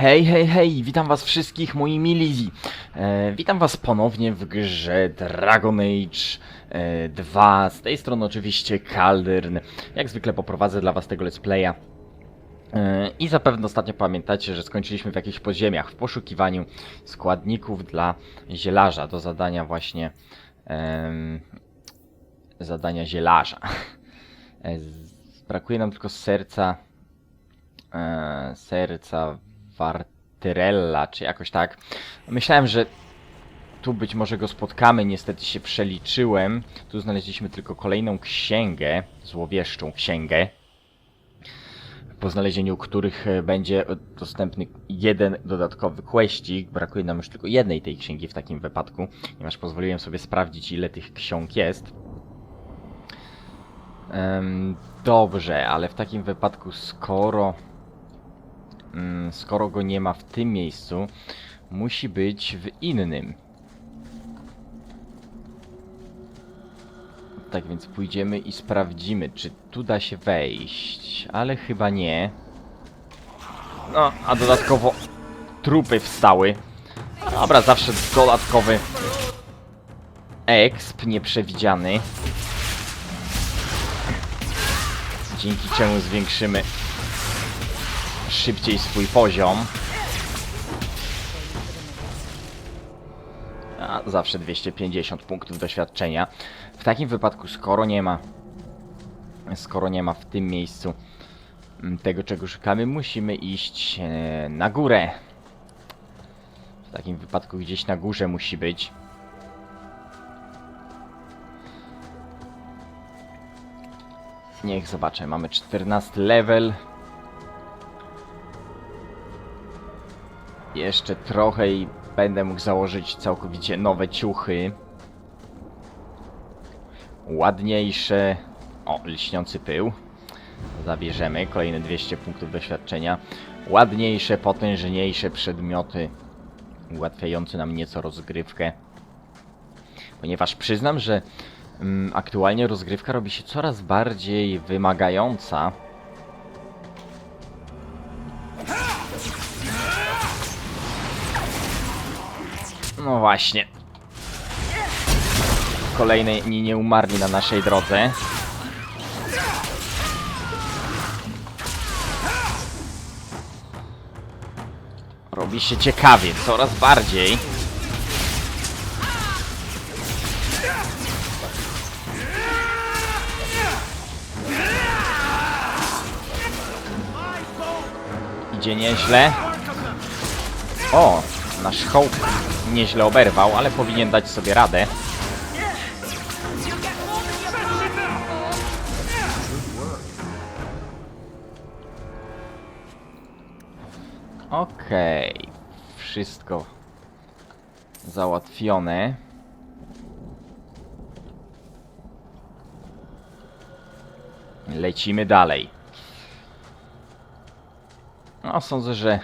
Hej, hej, hej, witam was wszystkich, moi mili. E, witam was ponownie w grze Dragon Age e, 2. Z tej strony oczywiście Kaldern. Jak zwykle poprowadzę dla was tego let's playa. E, I zapewne ostatnio pamiętacie, że skończyliśmy w jakichś podziemiach w poszukiwaniu składników dla zielarza do zadania właśnie em, zadania zielarza. E, z- Brakuje nam tylko serca e, serca Wartyrella, czy jakoś tak. Myślałem, że tu być może go spotkamy, niestety się przeliczyłem. Tu znaleźliśmy tylko kolejną księgę, złowieszczą księgę, po znalezieniu których e, będzie dostępny jeden dodatkowy questik. Brakuje nam już tylko jednej tej księgi w takim wypadku, ponieważ pozwoliłem sobie sprawdzić ile tych ksiąg jest. Dobrze, ale w takim wypadku skoro skoro go nie ma w tym miejscu, musi być w innym. Tak więc pójdziemy i sprawdzimy, czy tu da się wejść, ale chyba nie. No, a dodatkowo trupy wstały. Dobra, zawsze dodatkowy exp nieprzewidziany. Dzięki czemu zwiększymy szybciej swój poziom. A zawsze 250 punktów doświadczenia. W takim wypadku, skoro nie ma, skoro nie ma w tym miejscu mm, tego, czego szukamy, musimy iść e, na górę. W takim wypadku gdzieś na górze musi być. Niech zobaczę, mamy 14 level. Jeszcze trochę i będę mógł założyć całkowicie nowe ciuchy. Ładniejsze. O, lśniący pył. Zabierzemy kolejne 200 punktów doświadczenia. Ładniejsze, potężniejsze przedmioty. Ułatwiające nam nieco rozgrywkę. Ponieważ przyznam, że mm, aktualnie rozgrywka robi się coraz bardziej wymagająca. Właśnie. Kolejni nie umarli na naszej drodze. Robi się ciekawie, coraz bardziej. Idzie nieźle. O, nasz hołd nieźle oberwał, ale powinien dać sobie radę. Okej, wszystko załatwione. Lecimy dalej. No, sądzę, że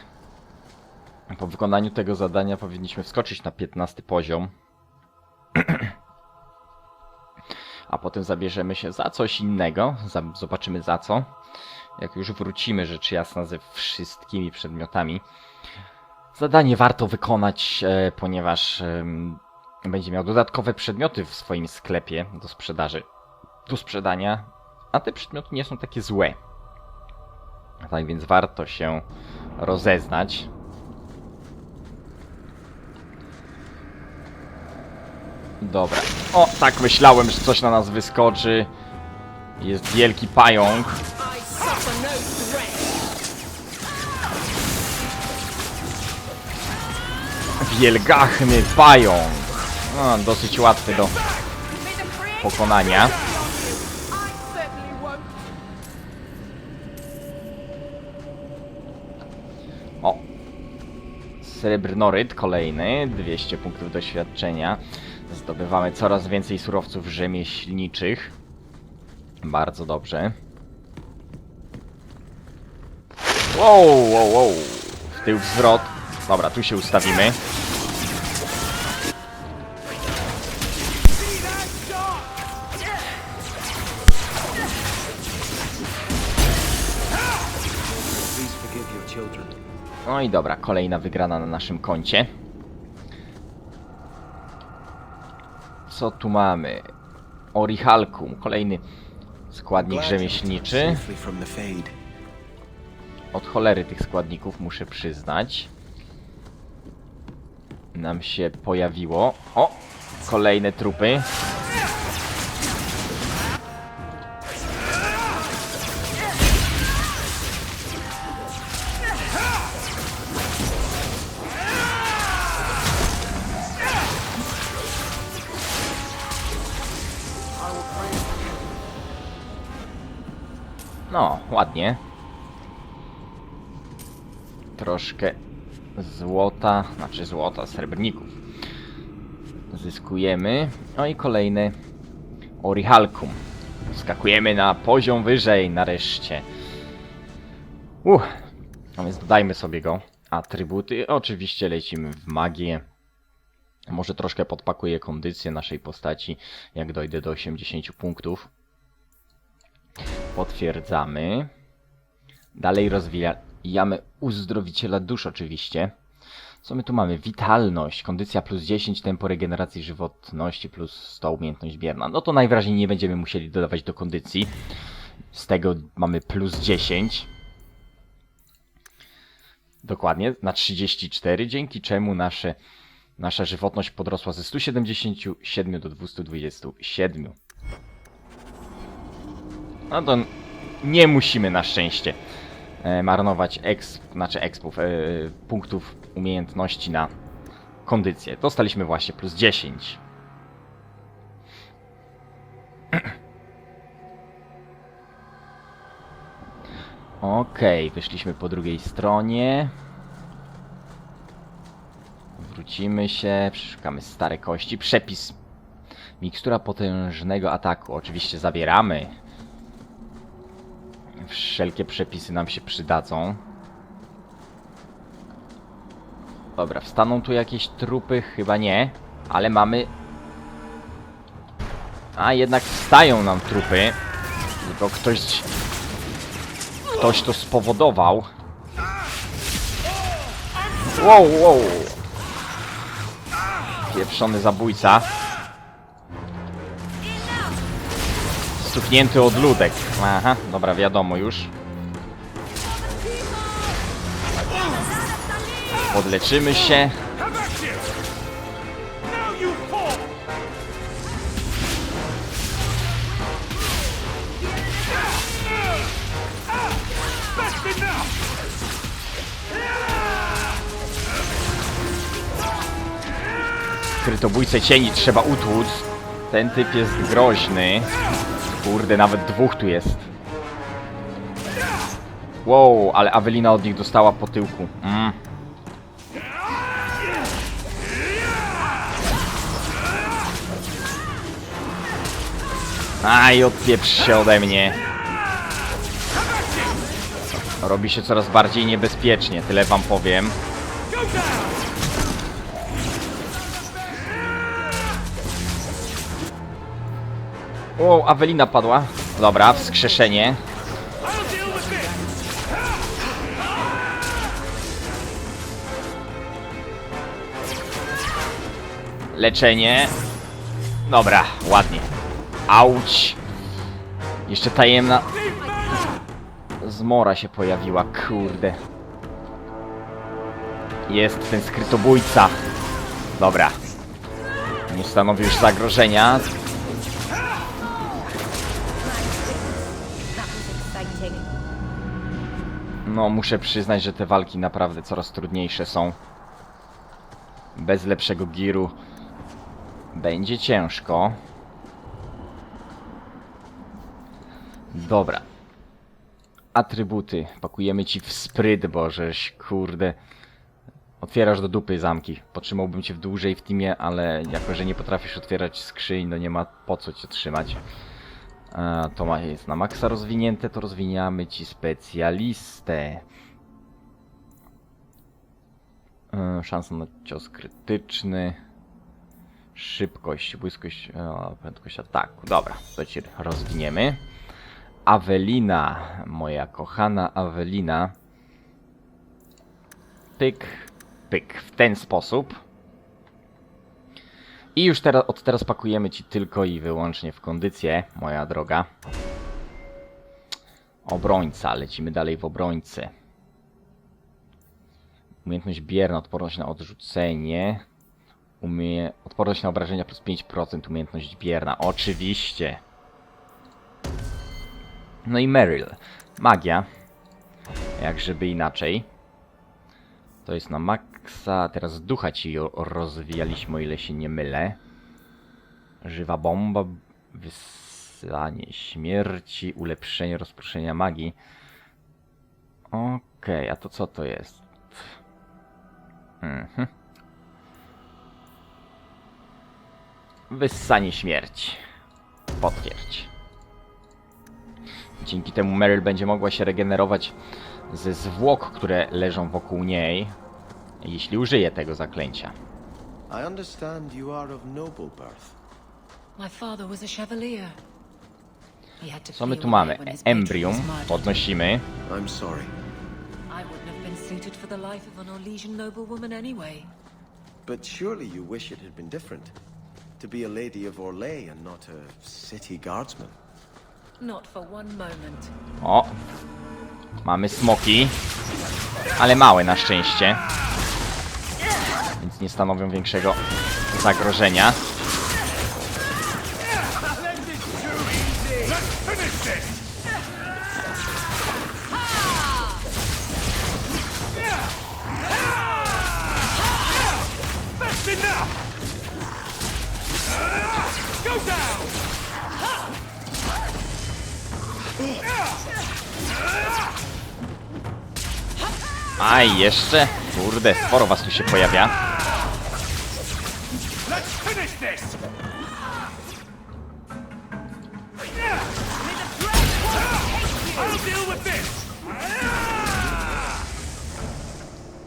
po wykonaniu tego zadania powinniśmy wskoczyć na 15 poziom. A potem zabierzemy się za coś innego. Zobaczymy za co. Jak już wrócimy, rzecz jasna, ze wszystkimi przedmiotami. Zadanie warto wykonać, e, ponieważ będzie miał dodatkowe przedmioty w swoim sklepie do sprzedaży, do sprzedania, a te przedmioty nie są takie złe. Tak więc warto się rozeznać. Dobra. O, tak myślałem, że coś na nas wyskoczy. Jest wielki pająk. Wielgachny pająk. No, dosyć łatwy do pokonania. Srebrnoryt kolejny. 200 punktów doświadczenia. Zdobywamy coraz więcej surowców rzemieślniczych. Bardzo dobrze. Wow, wow, wow. W tył wzrot. Dobra, tu się ustawimy. No i dobra, kolejna wygrana na naszym koncie. Co tu mamy? Orichalkum, kolejny składnik rzemieślniczy. Od cholery tych składników, muszę przyznać. Nam się pojawiło. O! Kolejne trupy. No, ładnie. Troszkę złota, znaczy złota, srebrników. Zyskujemy. No i kolejny Orichalkum. Skakujemy na poziom wyżej nareszcie. Uff. No więc dodajmy sobie go. Atrybuty. Oczywiście lecimy w magię. Może troszkę podpakuję kondycję naszej postaci, jak dojdę do 80 punktów. Potwierdzamy. Dalej rozwijamy uzdrowiciela dusz oczywiście. Co my tu mamy? Witalność, kondycja plus 10, tempo regeneracji żywotności plus 100 umiejętność bierna. No to najwyraźniej nie będziemy musieli dodawać do kondycji. Z tego mamy plus 10. Dokładnie, na 34, dzięki czemu nasze, nasza żywotność podrosła ze 177 do 227. No to nie musimy na szczęście e, marnować exp, znaczy expów, e, punktów umiejętności na kondycję. Dostaliśmy właśnie plus 10. Okej, wyszliśmy po drugiej stronie. Wrócimy się, przeszukamy stare kości. Przepis. Mikstura potężnego ataku. Oczywiście zabieramy. Wszelkie przepisy nam się przydadzą. Dobra, wstaną tu jakieś trupy? Chyba nie, ale mamy... A, jednak wstają nam trupy. Tylko ktoś... Ktoś to spowodował. Wow, wow. Pieprzony zabójca. Stuknięty odludek. Aha, dobra, wiadomo już. Podleczymy się. Krytobójcę cieni trzeba utłuc. Ten typ jest groźny. Kurde, nawet dwóch tu jest. Wow, ale Awelina od nich dostała po tyłku. Mm. Aj, odpieprz się ode mnie. Robi się coraz bardziej niebezpiecznie, tyle wam powiem. O, Awelina padła. Dobra, wskrzeszenie. Leczenie. Dobra, ładnie. Auć. Jeszcze tajemna... Zmora się pojawiła, kurde. Jest ten skrytobójca. Dobra. Nie stanowi już zagrożenia. No, muszę przyznać, że te walki naprawdę coraz trudniejsze są. Bez lepszego giru będzie ciężko. Dobra. Atrybuty. Pakujemy ci w spryt, bo żeś, kurde... Otwierasz do dupy zamki. Potrzymałbym cię w dłużej w teamie, ale jako, że nie potrafisz otwierać skrzyń, no nie ma po co cię trzymać. To ma, jest na maksa rozwinięte, to rozwiniamy ci specjalistę. E, szansa na cios krytyczny. Szybkość, błyskość, o, prędkość ataku. Dobra, to ci rozwiniemy. Awelina, moja kochana Awelina. pyk, pyk. W ten sposób. I już teraz, od teraz pakujemy ci tylko i wyłącznie w kondycję, moja droga. Obrońca, lecimy dalej w obrońcy. Umiejętność bierna, odporność na odrzucenie. Umie... Odporność na obrażenia plus 5%, umiejętność bierna. Oczywiście. No i Meryl. Magia. Jak żeby inaczej. To jest na maksa. Teraz ducha ci rozwijaliśmy, o ile się nie mylę. Żywa bomba. Wysłanie śmierci. Ulepszenie rozproszenia magii. Okej, a to co to jest? Mhm. Wyssanie śmierci. Potwierdź. Dzięki temu Meryl będzie mogła się regenerować ze zwłok, które leżą wokół niej, jeśli użyje tego zaklęcia. I understand you are of noble birth. My father was a chevalier. Co my tu mamy? Embrium. Podnosimy. I'm sorry. I wouldn't have been suited for the life of an Orlesian noblewoman anyway. But surely you wish it had been different. To be a lady of Orlais and not a city guardsman. Not for one moment. O! Mamy smoki. Ale małe na szczęście. Więc nie stanowią większego zagrożenia. Aj, jeszcze? Kurde, sporo was tu się pojawia.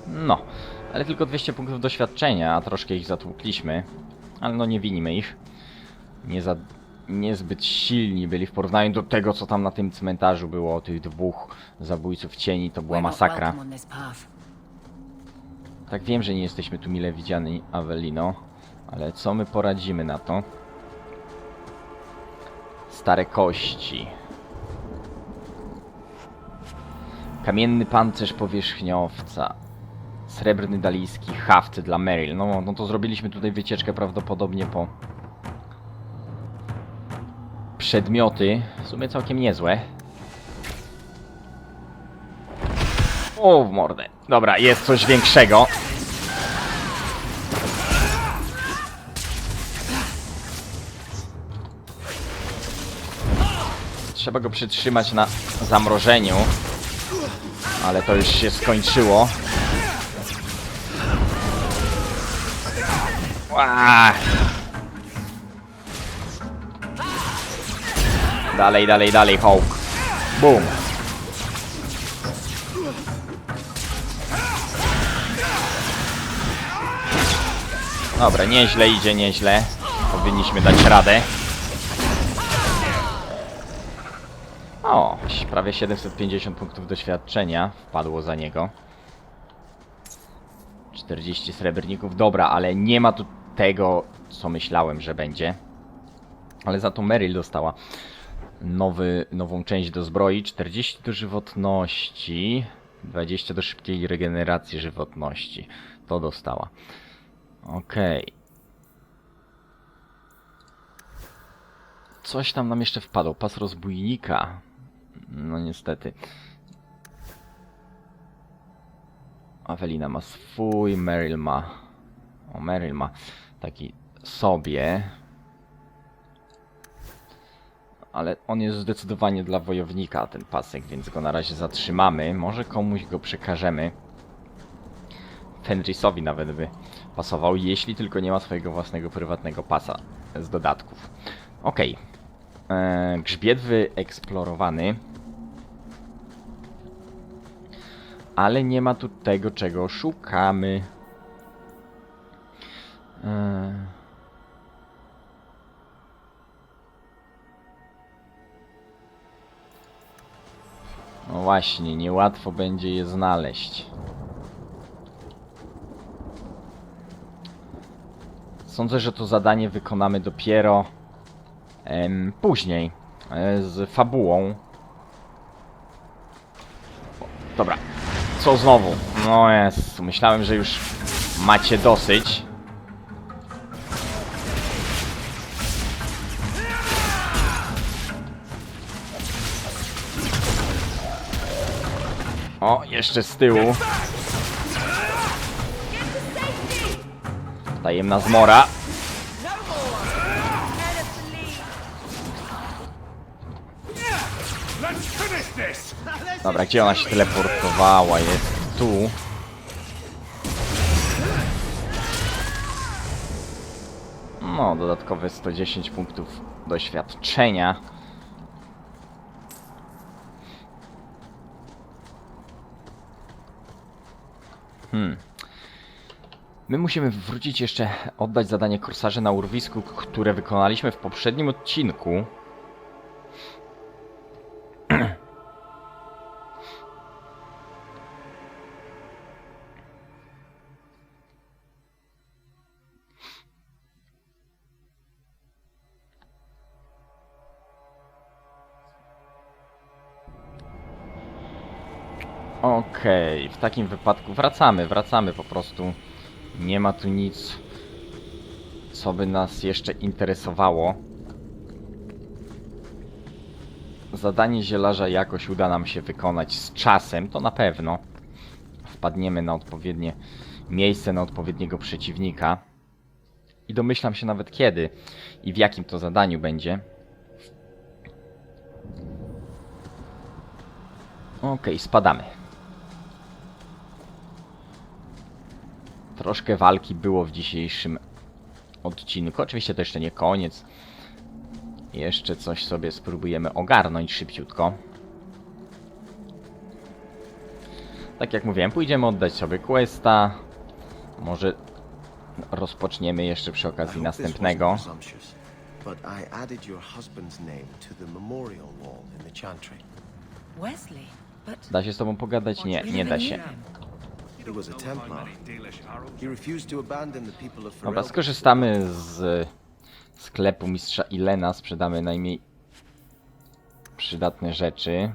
No, ale tylko 200 punktów doświadczenia, a troszkę ich zatłukliśmy. Ale no nie winimy ich. Nie za... Niezbyt silni byli w porównaniu do tego, co tam na tym cmentarzu było, tych dwóch zabójców cieni, to była masakra. welcome on this path. Tak wiem, że nie jesteśmy tu mile widziani, Avelino, ale co my poradzimy na to? Stare kości. Kamienny pancerz powierzchniowca. Srebrny dalijski haft dla Meryl. No, no to zrobiliśmy tutaj wycieczkę prawdopodobnie po przedmioty. W sumie całkiem niezłe. O, w mordę. Dobra, jest coś większego. Trzeba go przytrzymać na zamrożeniu. Ale to już się skończyło. Dalej, dalej, dalej, Hawk. Boom. Dobra, nieźle idzie, nieźle. Powinniśmy dać radę. O, prawie 750 punktów doświadczenia wpadło za niego. 40 srebrników, dobra, ale nie ma tu tego, co myślałem, że będzie. Ale za to Meryl dostała nowy, nową część do zbroi, 40 do żywotności, 20 do szybkiej regeneracji żywotności. To dostała. Okej. Coś tam nam jeszcze wpadło. Pas rozbójnika. No niestety. Awelina ma swój, Meryl ma... O, Meryl ma taki sobie. Ale on jest zdecydowanie dla wojownika, ten pasek, więc go na razie zatrzymamy. Może komuś go przekażemy. Fenrisowi nawet by pasował, jeśli tylko nie ma swojego własnego prywatnego pasa z dodatków. Okej. Eee, Grzbiet wyeksplorowany. Ale nie ma tu tego, czego szukamy. Eee. No właśnie, niełatwo będzie je znaleźć. Sądzę, że to zadanie wykonamy dopiero em, później e, z fabułą. Dobra, co znowu? No jest, myślałem, że już macie dosyć. O, jeszcze z tyłu. Finish this! Dobra, gdzie ona się teleportowała? Jest tu. No, dodatkowe 110 punktów doświadczenia. Hmm. My musimy wrócić jeszcze, oddać zadanie korsarze na urwisku, które wykonaliśmy w poprzednim odcinku. Okej, w takim wypadku wracamy, wracamy po prostu. Nie ma tu nic, co by nas jeszcze interesowało. Zadanie zielarza jakoś uda nam się wykonać z czasem, to na pewno. Wpadniemy na odpowiednie miejsce, na odpowiedniego przeciwnika. I domyślam się nawet kiedy i w jakim to zadaniu będzie. Okej, spadamy. Troszkę walki było w dzisiejszym odcinku. Oczywiście to jeszcze nie koniec. Jeszcze coś sobie spróbujemy ogarnąć szybciutko. Tak jak mówiłem, pójdziemy oddać sobie questa. Może rozpoczniemy jeszcze przy okazji następnego. but I added your husband's name to the memorial wall in the chantry. Wesley, but Da się z tobą pogadać? Nie, nie da się. He was a Templar. He refused to abandon the people of Dobra, skorzystamy z sklepu mistrza Ilena, sprzedamy najmniej przydatne rzeczy.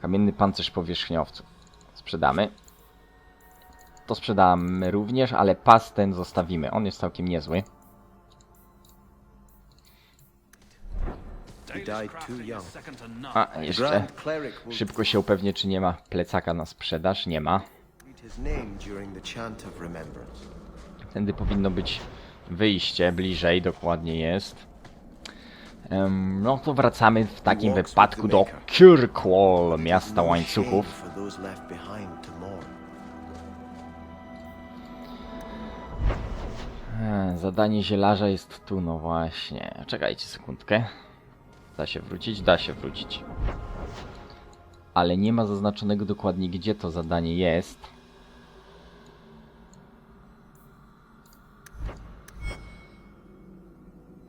Kamienny pancerz powierzchniowców. Sprzedamy. To sprzedamy również, ale pas ten zostawimy. On jest całkiem niezły. He died too young. A, jeszcze Grand Cleric will szybko się upewnię, czy nie ma plecaka na sprzedaż. Nie ma. Tędy powinno być wyjście, bliżej dokładnie jest. Em, no to wracamy w takim wypadku do Kirkwall, miasta No łańcuchów. E, Zadanie zielarza jest tu, no właśnie. Czekajcie sekundkę. Da się wrócić? Da się wrócić. Ale nie ma zaznaczonego dokładnie, gdzie to zadanie jest.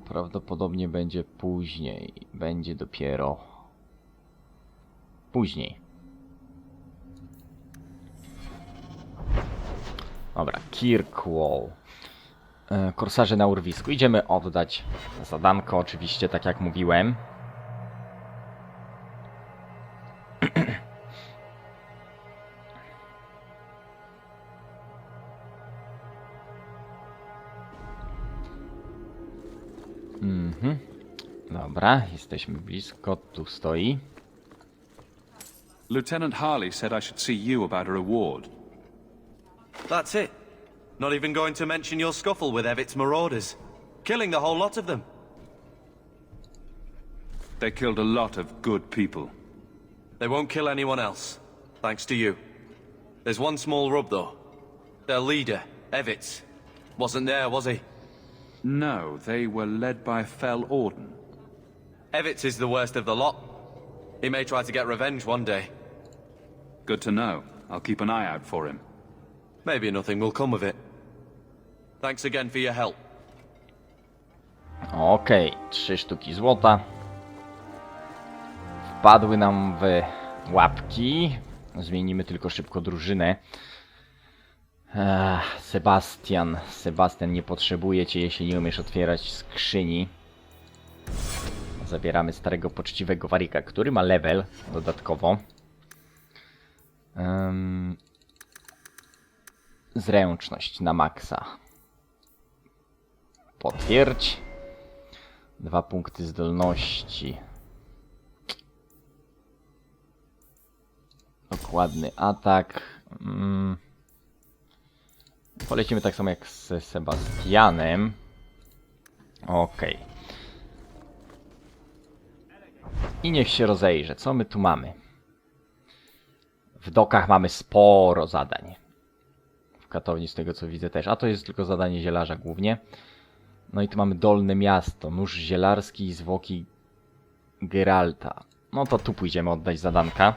Prawdopodobnie będzie później. Będzie dopiero później. Dobra, Kirkwall. E, Korsarze na urwisku. Idziemy oddać zadanko, oczywiście, tak jak mówiłem. Dobra, jesteśmy blisko, tu stoi. Lieutenant Harley said I should see you about a reward. That's it. Not even going to mention your scuffle with Evitt's marauders. Killing the whole lot of them. They killed a lot of good people. They won't kill anyone else. Thanks to you. There's one small rub, though. Their leader, Evitz, wasn't there, was he? No, they were led by Fell Orden. Evitz is the worst of the lot. He may try to get revenge one day. Good to know. I'll keep an eye out for him. Maybe nothing will come of it. Thanks again for your help. Okej, trzy sztuki złota. Wpadły nam w łapki. Zmienimy tylko szybko drużynę. Sebastian. Sebastian, nie potrzebuje cię, jeśli nie umiesz otwierać skrzyni. Zabieramy starego, poczciwego warika, który ma level dodatkowo. Em, zręczność na maksa. Potwierdź. Dwa punkty zdolności. Dokładny atak. Mm. Polecimy tak samo jak z Sebastianem. Okej. I niech się rozejrzy. Co my tu mamy? W dokach mamy sporo zadań. W katowni z tego co widzę też. A to jest tylko zadanie zielarza głównie. No i tu mamy Dolne Miasto. Nóż zielarski i zwłoki Geralta. No to tu pójdziemy oddać zadanka.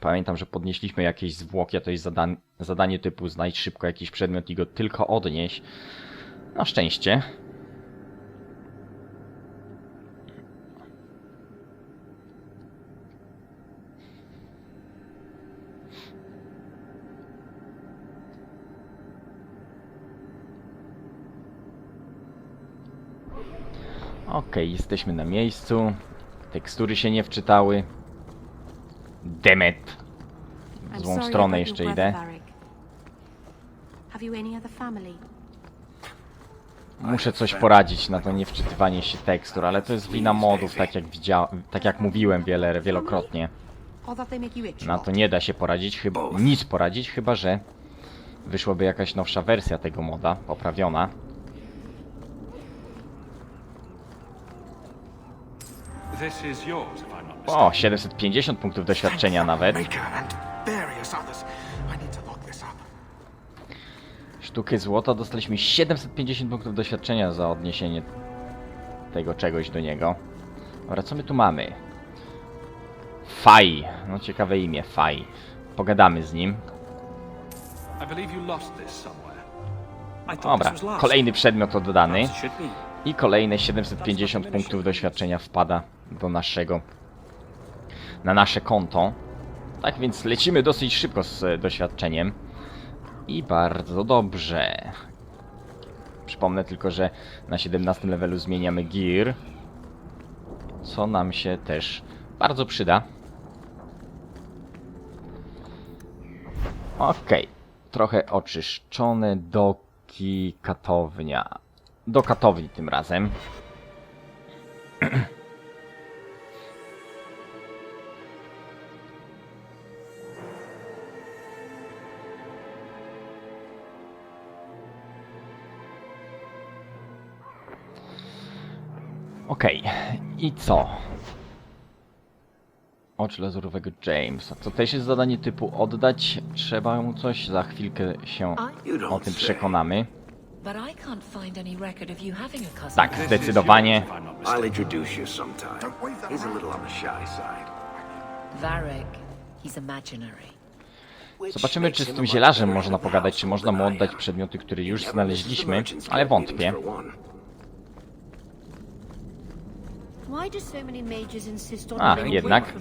Pamiętam, że podnieśliśmy jakieś zwłoki, a to jest zadan zadanie typu znajdź szybko jakiś przedmiot i go tylko odnieś. Na szczęście. Okej, jesteśmy na miejscu. Tekstury się nie wczytały. Demet. W złą stronę jeszcze idę. Muszę coś poradzić na to niewczytywanie się tekstur, ale to jest wina modów, tak jak widziałem, tak jak mówiłem wiele, wielokrotnie. Na to nie da się poradzić, chyba nic poradzić, chyba że wyszłaby jakaś nowsza wersja tego moda, poprawiona. This is yours, if I'm not mistaken. O, 750 punktów doświadczenia nawet. Maker and various others. I need to lock this up. Sztukę złota dostaliśmy 750 punktów doświadczenia za odniesienie tego czegoś do niego. Dobra, co my tu mamy? Faj. No ciekawe imię, Faj. Pogadamy z nim. Dobra, kolejny przedmiot be. I kolejne 750 punktów doświadczenia wpada do naszego na nasze konto. Tak więc lecimy dosyć szybko z doświadczeniem. I bardzo dobrze. Przypomnę tylko, że na 17 levelu zmieniamy gear. Co nam się też bardzo przyda. Okej. Trochę oczyszczone doki katownia. Do katowni tym razem. Okej, i co? Ocz lazurowego Jamesa. To też jest zadanie typu oddać. Trzeba mu coś. Za chwilkę się o tym przekonamy. Tak, zdecydowanie. yours, if I'm not mistaken. I'll introduce you sometime. He's a little on the shy side. Varric. He's imaginary. Zobaczymy, czy z tym zielarzem można pogadać, czy można mu oddać przedmioty, które już znaleźliśmy, ale wątpię. Why do so many mages insist on A, jednak.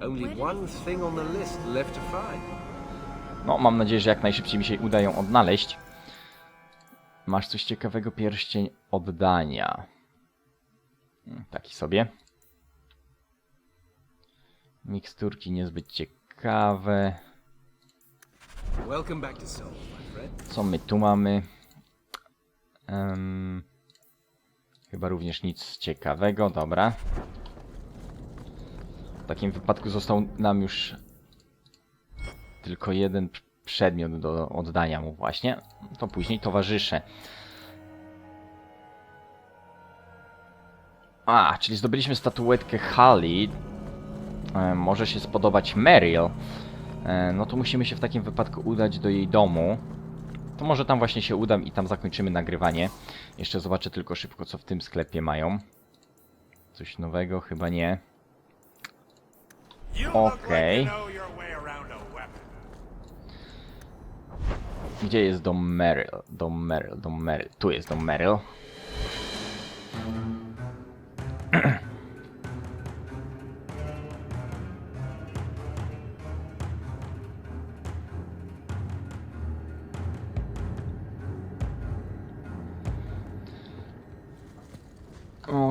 Only one thing on the list left to find. No, mam nadzieję, że jak najszybciej mi się uda ją odnaleźć. Masz coś ciekawego, pierścień oddania. Mm, Taki sobie. Miksturki niezbyt ciekawe. Co my tu mamy? Em, chyba również nic ciekawego, dobra. W takim wypadku został nam już tylko jeden przedmiot do oddania mu właśnie. To później towarzysze. A, czyli zdobyliśmy statuetkę Holly. E, może się spodobać Meryl. E, no to musimy się w takim wypadku udać do jej domu. To może tam właśnie się udam i tam zakończymy nagrywanie. Jeszcze zobaczę tylko szybko, co w tym sklepie mają. Coś nowego? Chyba nie. Okej. weapon. Gdzie jest dom Meryl? Dom dom. Tu jest dom Meryl.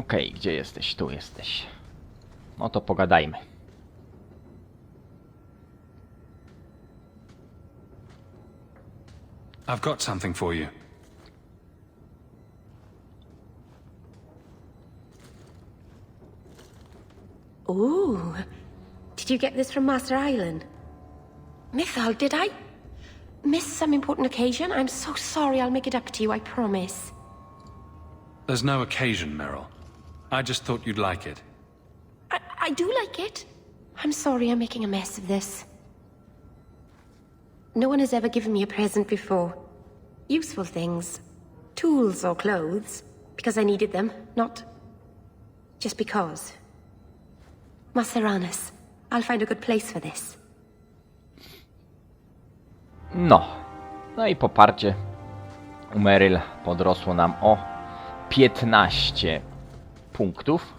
Okej, gdzie jesteś? Tu jesteś. No to pogadajmy. I've got something for you. Ooh. Did you get this from Master Island? Mythal, did I miss some important occasion? I'm so sorry. I'll make it up to you, I promise. There's no occasion, Meryl. I just thought you'd like it. I, I do like it. I'm sorry I'm making a mess of this. No one has ever given me a present before. Useful things. Tools or clothes. Because I needed them, not just because. Maceranas, I'll find a good place for this. No. No i poparcie u Meryl podrosło nam o 15 punktów.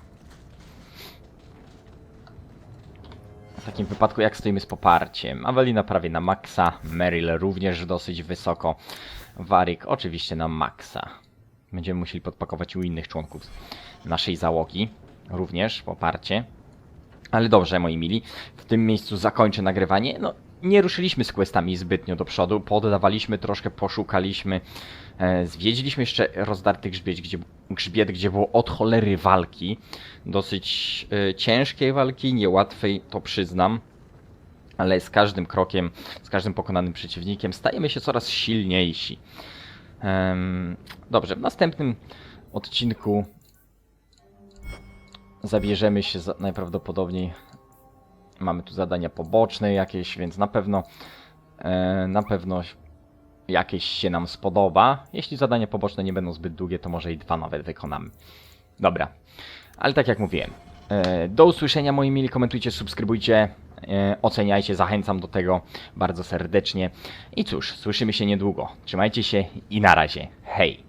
W takim wypadku jak stoimy z poparciem? Awelina prawie na maksa, Meryl również dosyć wysoko, Warik oczywiście na maksa. Będziemy musieli podpakować u innych członków naszej załogi również poparcie. Ale dobrze, moi mili, w tym miejscu zakończę nagrywanie. No, nie ruszyliśmy z questami zbytnio do przodu, poddawaliśmy troszkę, poszukaliśmy, e, zwiedziliśmy jeszcze rozdarty grzbiet gdzie, grzbiet, gdzie było od cholery walki. Dosyć e, ciężkiej walki, niełatwej, to przyznam. Ale z każdym krokiem, z każdym pokonanym przeciwnikiem stajemy się coraz silniejsi. Dobrze, w następnym odcinku zabierzemy się za, najprawdopodobniej. Mamy tu zadania poboczne jakieś, więc na pewno e, na pewno jakieś się nam spodoba. Jeśli zadania poboczne nie będą zbyt długie, to może i dwa nawet wykonamy. Dobra, ale tak jak mówiłem, e, do usłyszenia moi mili, komentujcie, subskrybujcie, e, oceniajcie, zachęcam do tego bardzo serdecznie. I cóż, słyszymy się niedługo. Trzymajcie się i na razie. Hej!